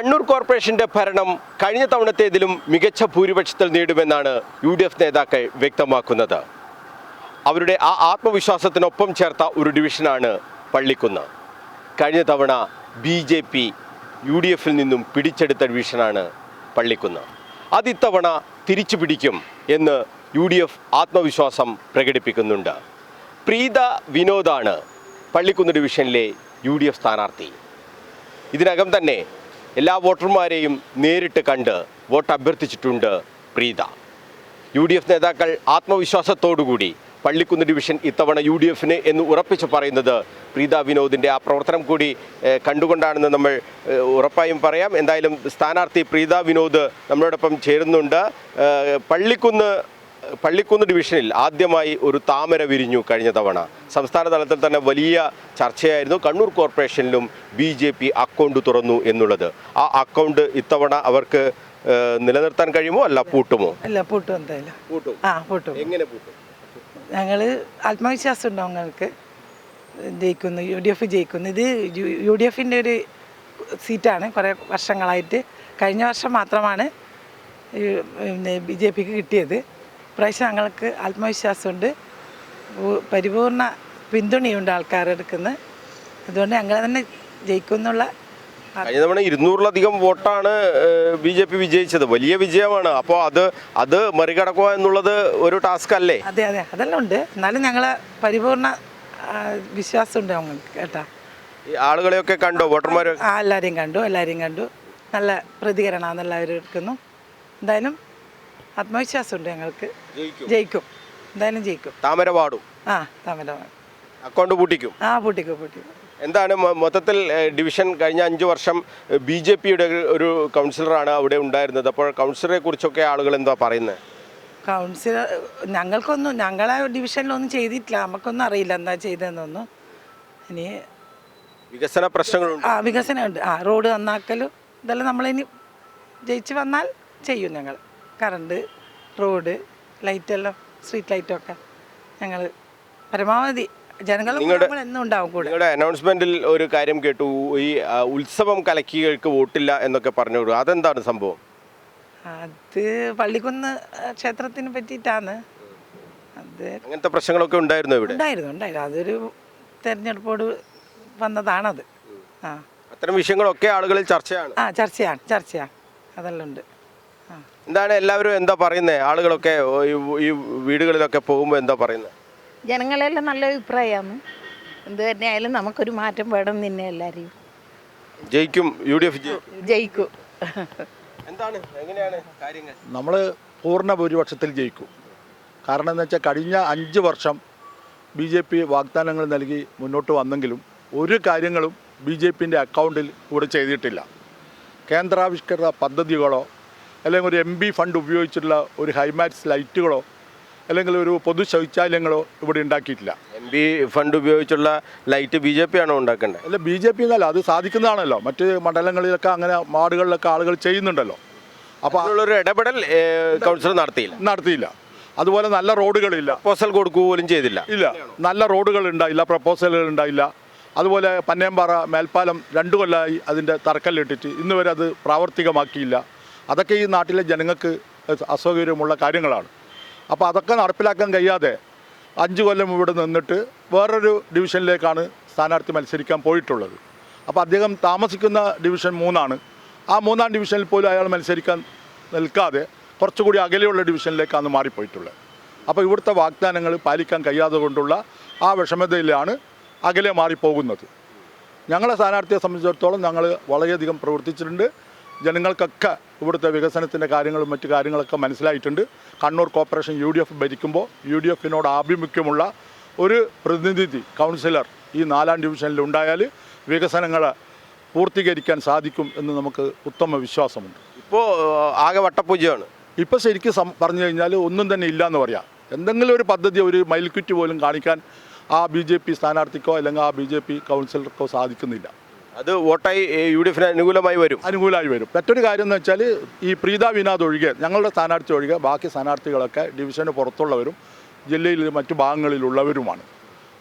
കണ്ണൂർ കോർപ്പറേഷന്റെ ഭരണം കഴിഞ്ഞ തവണത്തേതിലും മികച്ച ഭൂരിപക്ഷത്തിൽ നേടുമെന്നാണ് യു ഡി എഫ് നേതാക്കൾ വ്യക്തമാക്കുന്നത്. അവരുടെ ആ ആത്മവിശ്വാസത്തിനൊപ്പം ചേർത്ത ഒരു ഡിവിഷനാണ് പള്ളിക്കുന്ന്. കഴിഞ്ഞ തവണ B J P U D എഫിൽ നിന്നും പിടിച്ചെടുത്ത ഡിവിഷനാണ് പള്ളിക്കുന്ന്. അതിത്തവണ തിരിച്ചു പിടിക്കും എന്ന് യു ഡി എഫ് ആത്മവിശ്വാസം പ്രകടിപ്പിക്കുന്നുണ്ട്. പ്രീത വിനോദാണ് പള്ളിക്കുന്ന് ഡിവിഷനിലെ യു ഡി എഫ് സ്ഥാനാർത്ഥി. ഇതിനകം തന്നെ എല്ലാ വോട്ടർമാരെയും നേരിട്ട് കണ്ട് വോട്ട് അഭ്യർത്ഥിച്ചിട്ടുണ്ട് പ്രീത. യു ഡി എഫ് നേതാക്കൾ ആത്മവിശ്വാസത്തോടുകൂടി പള്ളിക്കുന്ന് ഡിവിഷൻ ഇത്തവണ യു ഡി എഫിന് എന്ന് ഉറപ്പിച്ച് പറയുന്നത് പ്രീത വിനോദിന്റെ ആ പ്രവർത്തനം കൂടി കണ്ടുകൊണ്ടാണെന്ന് നമ്മൾ ഉറപ്പായും പറയാം. എന്തായാലും സ്ഥാനാർത്ഥി പ്രീത വിനോദ് നമ്മളോടൊപ്പം ചേരുന്നുണ്ട്. പള്ളിക്കുന്ന് പള്ളിക്കുന്ന് ഡിവിഷനിൽ ആദ്യമായി ഒരു താമര വിരിഞ്ഞു കഴിഞ്ഞ തവണ. സംസ്ഥാന തലത്തിൽ തന്നെ വലിയ ചർച്ചയായിരുന്നു കണ്ണൂർ കോർപ്പറേഷനിലും ബി ജെ പി അക്കൗണ്ട് തുറന്നു എന്നുള്ളത്. ആ അക്കൗണ്ട് ഇത്തവണ അവർക്ക് നിലനിർത്താൻ കഴിയുമോ അല്ല പൂട്ടുമോ? അല്ല പൂട്ടും എന്തായാലും. പൂട്ടും. ആ പൂട്ടും. എങ്ങനെ പൂട്ടും? ഞങ്ങൾ ആത്മവിശ്വാസം ഉണ്ടോ ഞങ്ങൾക്ക്? ജയിക്കുന്നു യു ഡി എഫ് ജയിക്കുന്നു. ഇത് യു ഡി എഫിന്റെ ഒരു സീറ്റാണ് കുറേ വർഷങ്ങളായിട്ട്. കഴിഞ്ഞ വർഷം മാത്രമാണ് ബി ജെ പിക്ക് കിട്ടിയത്. ഇപ്രാവശ്യം ഞങ്ങൾക്ക് ആത്മവിശ്വാസമുണ്ട്. പരിപൂർണ പിന്തുണയുണ്ട് ആൾക്കാരെടുക്കുന്നത് അതുകൊണ്ട് ഞങ്ങൾ തന്നെ ജയിക്കുമെന്നുള്ള കഴിഞ്ഞ തവണ ഇരുന്നൂറിലധികം വോട്ടാണ് ബി ജെ പി വിജയിച്ചത്. വലിയ വിജയമാണ്. അപ്പോൾ അത് അത് മറികടക്കുക എന്നുള്ളത് ഒരു ടാസ്ക് അല്ലേ? അതെ അതെ. അതെല്ലാം ഉണ്ട്. എന്നാലും ഞങ്ങൾ പരിപൂർണ വിശ്വാസമുണ്ട് ഞങ്ങൾക്ക് കേട്ടാ. ഈ ആളുകളെയൊക്കെ കണ്ടോ? വോട്ടർമാർ ആ എല്ലാവരെയും കണ്ടു എല്ലാവരെയും കണ്ടു. നല്ല പ്രതികരണമാണ് എല്ലാവരും എടുക്കുന്നു. എന്തായാലും ആത്മവിശ്വാസമുണ്ട് ഞങ്ങൾക്ക്. ജയിക്കും. എന്തായാലും ജയിക്കും. താമര പാടും ആ താമര അക്കൗണ്ട് പൂട്ടിക്കും. ആ പൂട്ടിക്കും പൂട്ടിക്കും. എന്താണ് മൊത്തത്തിൽ ഡിവിഷൻ കഴിഞ്ഞ അഞ്ച് വർഷം ബി ജെ പിയുടെ ഒരു കൗൺസിലറാണ് അവിടെ ഉണ്ടായിരുന്നത്. അപ്പോൾ കൗൺസിലറെ കുറിച്ചൊക്കെ ആളുകൾ എന്താ പറയുന്നത് കൗൺസിലർ ഞങ്ങൾക്കൊന്നും ഞങ്ങളെ ഡിവിഷനിലൊന്നും ചെയ്തിട്ടില്ല. നമുക്കൊന്നും അറിയില്ല എന്താ ചെയ്തതെന്നൊന്നും. ഇനി വികസന പ്രശ്നങ്ങളുണ്ട്. ആ വികസനമുണ്ട്. ആ റോഡ് നന്നാക്കലും ഇതെല്ലാം നമ്മളിനി ജയിച്ചു വന്നാൽ ചെയ്യും ഞങ്ങൾ. കറണ്ട് റോഡ് ലൈറ്റെല്ലാം സ്ട്രീറ്റ് ലൈറ്റൊക്കെ ഞങ്ങൾ പരമാവധി നിങ്ങളുടെ അനൗൺസ്മെന്റിൽ ഒരു കാര്യം കേട്ടു. ഈ ഉത്സവം കലക്കികൾക്ക് വോട്ടില്ല എന്നൊക്കെ പറഞ്ഞു അതെന്താണ് സംഭവം? അത് പള്ളിക്കുന്ന് ക്ഷേത്രത്തിന് പറ്റിയിട്ടാണ്. അത് അങ്ങനത്തെ പ്രശ്നങ്ങളൊക്കെ ഉണ്ടായിരുന്നു ഇവിടെ? ഉണ്ടായിരുന്നു ഉണ്ടായിരുന്നു. അതൊരു തെരഞ്ഞെടുപ്പോട് വന്നതാണത്. ആ. അത്തരം വിഷയങ്ങളൊക്കെ ആളുകളിൽ ചർച്ചയാണ്. ആ ചർച്ചയാണ് ചർച്ചയാണ്. അതെല്ലാം ഉണ്ട്. എന്താണ് എല്ലാവരും എന്താ പറയുന്നത് ആളുകളൊക്കെ ഈ- വീടുകളിലൊക്കെ പോകുമ്പോൾ എന്താ പറയുന്നത് ജനങ്ങളെല്ലാം നല്ല അഭിപ്രായമാണ് എന്ത് തന്നെയായാലും നമുക്കൊരു മാറ്റം വേണം നിന്നെ എല്ലാവരെയും. ജയിക്കും. യു ഡി എഫ് ജയിക്കും. എന്താണ്? എങ്ങനെയാണ് കാര്യങ്ങൾ? നമ്മൾ പൂർണ ഭൂരിപക്ഷത്തിൽ ജയിക്കും. കാരണം എന്ന് വെച്ചാൽ കഴിഞ്ഞ അഞ്ച് വർഷം ബി ജെ പി വാഗ്ദാനങ്ങൾ നൽകി മുന്നോട്ട് വന്നെങ്കിലും ഒരു കാര്യങ്ങളും ബി ജെ പിന്റെ അക്കൗണ്ടിൽ ഇവിടെ ചെയ്തിട്ടില്ല. കേന്ദ്രാവിഷ്കൃത പദ്ധതികളോ അല്ലെങ്കിൽ ഒരു എം ബി ഫണ്ട് ഉപയോഗിച്ചിട്ടുള്ള ഒരു ഹൈമാറ്റ്സ് ലൈറ്റുകളോ അല്ലെങ്കിൽ ഒരു പൊതു ശൗചാലയങ്ങളോ ഇവിടെ ഉണ്ടാക്കിയിട്ടില്ല. എം പി ഫണ്ട് ഉപയോഗിച്ചുള്ള ലൈറ്റ് ബി ജെ പി ആണോ ഉണ്ടാക്കേണ്ടത്? അല്ല ബി ജെ പി എന്നല്ല അത് സാധിക്കുന്നതാണല്ലോ. മറ്റ് മണ്ഡലങ്ങളിലൊക്കെ അങ്ങനെ വാർഡുകളിലൊക്കെ ആളുകൾ ചെയ്യുന്നുണ്ടല്ലോ. അപ്പോൾ അതിനുള്ളൊരു ഇടപെടൽ കൗൺസിൽ നടത്തിയില്ല. നടത്തിയില്ല. അതുപോലെ നല്ല റോഡുകളില്ല. പ്രപ്പോസൽ കൊടുക്കുക പോലും ചെയ്തില്ല. ഇല്ല. നല്ല റോഡുകൾ ഉണ്ടായില്ല പ്രപ്പോസലുകൾ ഉണ്ടായില്ല. അതുപോലെ പന്നേമ്പാറ മേൽപ്പാലം രണ്ടു കൊല്ലമായി അതിന്റെ തറക്കല്ലിട്ടിട്ട് ഇന്നുവരെ അത് പ്രാവർത്തികമാക്കിയില്ല. അതൊക്കെ ഈ നാട്ടിലെ ജനങ്ങൾക്ക് അസൗകര്യമുള്ള കാര്യങ്ങളാണ്. അപ്പോൾ അതൊക്കെ നടപ്പിലാക്കാൻ കഴിയാതെ അഞ്ച് കൊല്ലം ഇവിടെ നിന്നിട്ട് വേറൊരു ഡിവിഷനിലേക്കാണ് സ്ഥാനാർത്ഥി മത്സരിക്കാൻ പോയിട്ടുള്ളത്. അപ്പോൾ അദ്ദേഹം താമസിക്കുന്ന ഡിവിഷൻ മൂന്നാണ്. ആ മൂന്നാം ഡിവിഷനിൽ പോലും അയാൾ മത്സരിക്കാൻ നിൽക്കാതെ കുറച്ചുകൂടി അകലെയുള്ള ഡിവിഷനിലേക്കാണ് മാറിപ്പോയിട്ടുള്ളത്. അപ്പോൾ ഇവിടുത്തെ വാഗ്ദാനങ്ങൾ പാലിക്കാൻ കഴിയാതെ കൊണ്ടുള്ള ആ വിഷമതയിലാണ് അകലെ മാറിപ്പോകുന്നത്. ഞങ്ങളെ സ്ഥാനാർത്ഥിയെ സംബന്ധിച്ചിടത്തോളം ഞങ്ങൾ വളരെയധികം പ്രവർത്തിച്ചിട്ടുണ്ട്. ജനങ്ങൾക്കൊക്കെ ഇവിടുത്തെ വികസനത്തിന്റെ കാര്യങ്ങളും മറ്റു കാര്യങ്ങളൊക്കെ മനസ്സിലായിട്ടുണ്ട്. Kannur corporation U D F ഭരിക്കുമ്പോൾ യു ഡി എഫിനോട് ആഭിമുഖ്യമുള്ള ഒരു പ്രതിനിധി കൗൺസിലർ ഈ നാലാം ഡിവിഷനിൽ ഉണ്ടായാൽ വികസനങ്ങൾ പൂർത്തീകരിക്കാൻ സാധിക്കും എന്ന് നമുക്ക് ഉത്തമ വിശ്വാസമുണ്ട്. ഇപ്പോൾ ആകെ വട്ടപൂജയാണ്. ഇപ്പോൾ ശരിക്കും പറഞ്ഞു കഴിഞ്ഞാൽ ഒന്നും തന്നെ ഇല്ല എന്ന് പറയാം. എന്തെങ്കിലും ഒരു പദ്ധതി ഒരു മൈൽക്കുറ്റി പോലും കാണിക്കാൻ ആ ബി ജെ പി സ്ഥാനാർത്ഥിക്കോ അല്ലെങ്കിൽ ആ ബി ജെ പി കൗൺസിലർക്കോ സാധിക്കുന്നില്ല. അത് വോട്ടായി യു ഡി എഫിന് അനുകൂലമായി വരും. അനുകൂലമായി വരും. മറ്റൊരു കാര്യം എന്ന് വെച്ചാൽ ഈ പ്രീത വിനാദ് ഒഴികെ ഞങ്ങളുടെ സ്ഥാനാർത്ഥി ഒഴികെ ബാക്കി സ്ഥാനാർത്ഥികളൊക്കെ ഡിവിഷന് പുറത്തുള്ളവരും ജില്ലയിൽ മറ്റു ഭാഗങ്ങളിലുള്ളവരുമാണ്.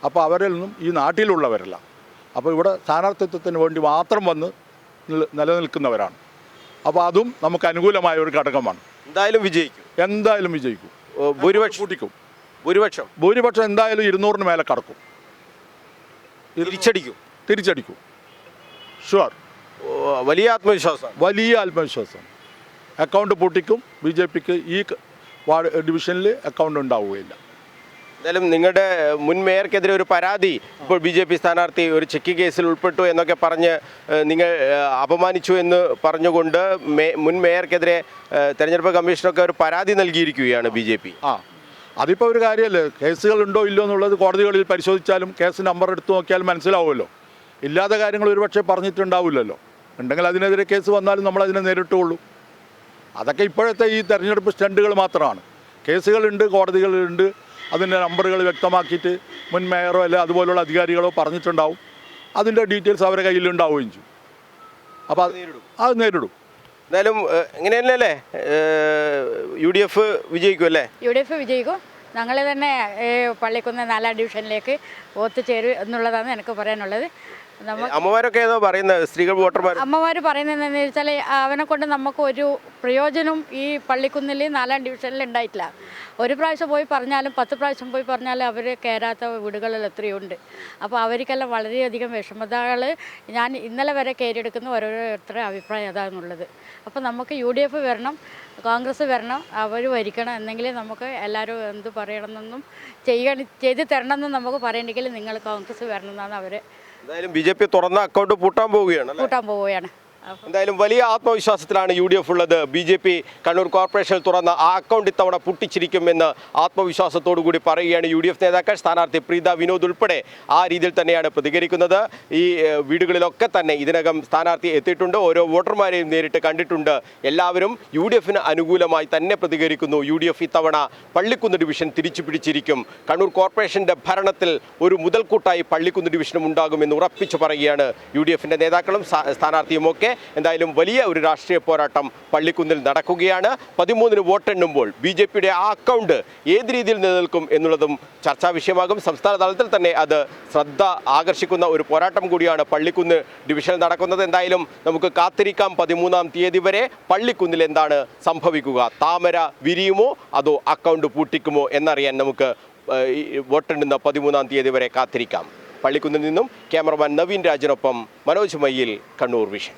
അപ്പോൾ അവരിൽ നിന്നും ഈ നാട്ടിലുള്ളവരല്ല. അപ്പോൾ ഇവിടെ സ്ഥാനാർത്ഥിത്വത്തിന് വേണ്ടി മാത്രം വന്ന് നില- നിലനിൽക്കുന്നവരാണ്. അപ്പോൾ അതും നമുക്ക് അനുകൂലമായ ഒരു ഘടകമാണ്. എന്തായാലും വിജയിക്കും. എന്തായാലും വിജയിക്കും. ഭൂരിപക്ഷം. കൂട്ടിക്കും. ഭൂരിപക്ഷം. ഭൂരിപക്ഷം എന്തായാലും ഇരുന്നൂറിന് മേലെ കടക്കും. തിരിച്ചടിക്കും. തിരിച്ചടിക്കും. ഷുവർ വലിയ ആത്മവിശ്വാസം വലിയ ആത്മവിശ്വാസം അക്കൗണ്ട് പൊട്ടിക്കും ബി ജെ പിക്ക് ഈ വാർഡ് ഡിവിഷനിൽ അക്കൗണ്ട് ഉണ്ടാവുകയില്ല. എന്തായാലും നിങ്ങളുടെ മുൻ മേയർക്കെതിരെ ഒരു പരാതി ഇപ്പോൾ ബി ജെ പി സ്ഥാനാർത്ഥി ഒരു ചെക്ക് കേസിൽ ഉൾപ്പെട്ടു എന്നൊക്കെ പറഞ്ഞ് നിങ്ങൾ അപമാനിച്ചു എന്ന് പറഞ്ഞുകൊണ്ട് മേ- മുൻ മേയർക്കെതിരെ തെരഞ്ഞെടുപ്പ് കമ്മീഷനൊക്കെ ഒരു പരാതി നൽകിയിരിക്കുകയാണ് ബി ജെ പി ആ അതിപ്പോൾ ഒരു കാര്യമല്ലേ? കേസുകൾ ഉണ്ടോ ഇല്ലോ എന്നുള്ളത് കോടതികളിൽ പരിശോധിച്ചാലും കേസ് നമ്പർ എടുത്തു നോക്കിയാൽ മനസ്സിലാവുമല്ലോ. ഇല്ലാത്ത കാര്യങ്ങൾ ഒരുപക്ഷെ പറഞ്ഞിട്ടുണ്ടാവില്ലല്ലോ. ഉണ്ടെങ്കിൽ അതിനെതിരെ കേസ് വന്നാലും നമ്മൾ അതിനെ നേരിട്ടുള്ളൂ അതൊക്കെ ഇപ്പോഴത്തെ ഈ തെരഞ്ഞെടുപ്പ് സ്റ്റണ്ടുകൾ മാത്രമാണ്. കേസുകളുണ്ട് കോടതികളുണ്ട്. അതിന്റെ നമ്പറുകൾ വ്യക്തമാക്കിയിട്ട് മുൻ മേയറോ അല്ലെ അതുപോലുള്ള അധികാരികളോ പറഞ്ഞിട്ടുണ്ടാവും. അതിന്റെ ഡീറ്റെയിൽസ് അവരുടെ കയ്യിലുണ്ടാവുകയും ചെയ്യും. അപ്പോൾ അത് അത് നേരിടും. എന്തായാലും ഇങ്ങനെയല്ലേ യു ഡി എഫ് വിജയിക്കും അല്ലേ? യു ഡി എഫ് വിജയിക്കും. ഞങ്ങൾ തന്നെ പള്ളിക്കുന്ന് നാലാം ഡിവിഷനിലേക്ക് ഒത്തുചേരും ചേരും എന്നുള്ളതാണ് എനിക്ക് പറയാനുള്ളത്. അമ്മമാരൊക്കെ ഏതോ പറയുന്നത് സ്ത്രീകൾ വോട്ടർമാർ അമ്മമാർ പറയുന്നത് എന്താണെന്ന് വെച്ചാൽ അവനെ കൊണ്ട് നമുക്ക് ഒരു പ്രയോജനം ഈ പള്ളിക്കുന്നിൽ നാലാം ഡിവിഷനിൽ ഉണ്ടായിട്ടില്ല. ഒരു പ്രാവശ്യം പോയി പറഞ്ഞാലും പത്ത് പ്രാവശ്യം പോയി പറഞ്ഞാലും അവർ കയറാത്ത വീടുകളിൽ എത്രയുണ്ട് അപ്പോൾ അവർക്കെല്ലാം വളരെയധികം വിഷമതകൾ ഞാൻ ഇന്നലെ വരെ കയറിയെടുക്കുന്ന ഓരോരുത്തരുടെ അഭിപ്രായം അതാണെന്നുള്ളത് അപ്പോൾ നമുക്ക് യു ഡി എഫ് വരണം കോൺഗ്രസ് വരണം അവർ ഭരിക്കണം എന്നെങ്കിലും നമുക്ക് എല്ലാവരും എന്ത് പറയണമെന്നും ചെയ്യണം ചെയ്ത് തരണമെന്നും നമുക്ക് പറയണമെങ്കിൽ നിങ്ങൾ കോൺഗ്രസ് വരണം എന്നാണ് അവർ എന്തായാലും ബി ജെ പി തുറന്ന അക്കൗണ്ട് പൂട്ടാൻ പോവുകയാണ് പൂട്ടാൻ പോവുകയാണ്. എന്തായാലും വലിയ ആത്മവിശ്വാസത്തിലാണ് യു ഡി എഫ് ഉള്ളത്. ബി ജെ പി കണ്ണൂർ കോർപ്പറേഷനിൽ തുറന്ന ആ അക്കൗണ്ട് ഇത്തവണ പൊട്ടിച്ചിരിക്കുമെന്ന് ആത്മവിശ്വാസത്തോടു കൂടി പറയുകയാണ് യു ഡി എഫ് നേതാക്കൾ. സ്ഥാനാർത്ഥി പ്രീത വിനോദ് ഉൾപ്പെടെ ആ രീതിയിൽ തന്നെയാണ് പ്രതികരിക്കുന്നത്. ഈ വീടുകളിലൊക്കെ തന്നെ ഇതിനകം സ്ഥാനാർത്ഥി എത്തിയിട്ടുണ്ട്. ഓരോ വോട്ടർമാരെയും നേരിട്ട് കണ്ടിട്ടുണ്ട്. എല്ലാവരും യു ഡി എഫിന് അനുകൂലമായി തന്നെ പ്രതികരിക്കുന്നു. യു ഡി എഫ് ഇത്തവണ പള്ളിക്കുന്ന് ഡിവിഷൻ തിരിച്ചു പിടിച്ചിരിക്കും. കണ്ണൂർ കോർപ്പറേഷന്റെ ഭരണത്തിൽ ഒരു മുതൽക്കൂട്ടായി പള്ളിക്കുന്ന് ഡിവിഷനും ഉണ്ടാകുമെന്ന് ഉറപ്പിച്ചു പറയുകയാണ് യു ഡി എഫിന്റെ നേതാക്കളും സ്ഥാനാർത്ഥിയുമൊക്കെ. എന്തായാലും വലിയ ഒരു രാഷ്ട്രീയ പോരാട്ടം പള്ളിക്കുന്നിൽ നടക്കുകയാണ്. പതിമൂന്നിന് വോട്ടെണ്ണുമ്പോൾ ബി ജെ പിയുടെ ആ അക്കൗണ്ട് ഏത് രീതിയിൽ നിലനിൽക്കും എന്നുള്ളതും ചർച്ചാ വിഷയമാകും. സംസ്ഥാന തലത്തിൽ തന്നെ അത് ശ്രദ്ധ ആകർഷിക്കുന്ന ഒരു പോരാട്ടം കൂടിയാണ് പള്ളിക്കുന്ന് ഡിവിഷനിൽ നടക്കുന്നത്. എന്തായാലും നമുക്ക് കാത്തിരിക്കാം പതിമൂന്നാം തീയതി വരെ പള്ളിക്കുന്നിൽ എന്താണ് സംഭവിക്കുക? താമര വിരിയുമോ? അതോ അക്കൗണ്ട് പൂട്ടിക്കുമോ? എന്നറിയാൻ നമുക്ക് വോട്ടെണ്ണുന്ന പതിമൂന്നാം തീയതി വരെ കാത്തിരിക്കാം. പള്ളിക്കുന്നിൽ നിന്നും ക്യാമറമാൻ നവീൻ രാജിനൊപ്പം മനോജ് മയ്യിൽ കണ്ണൂർ വിഷൻ.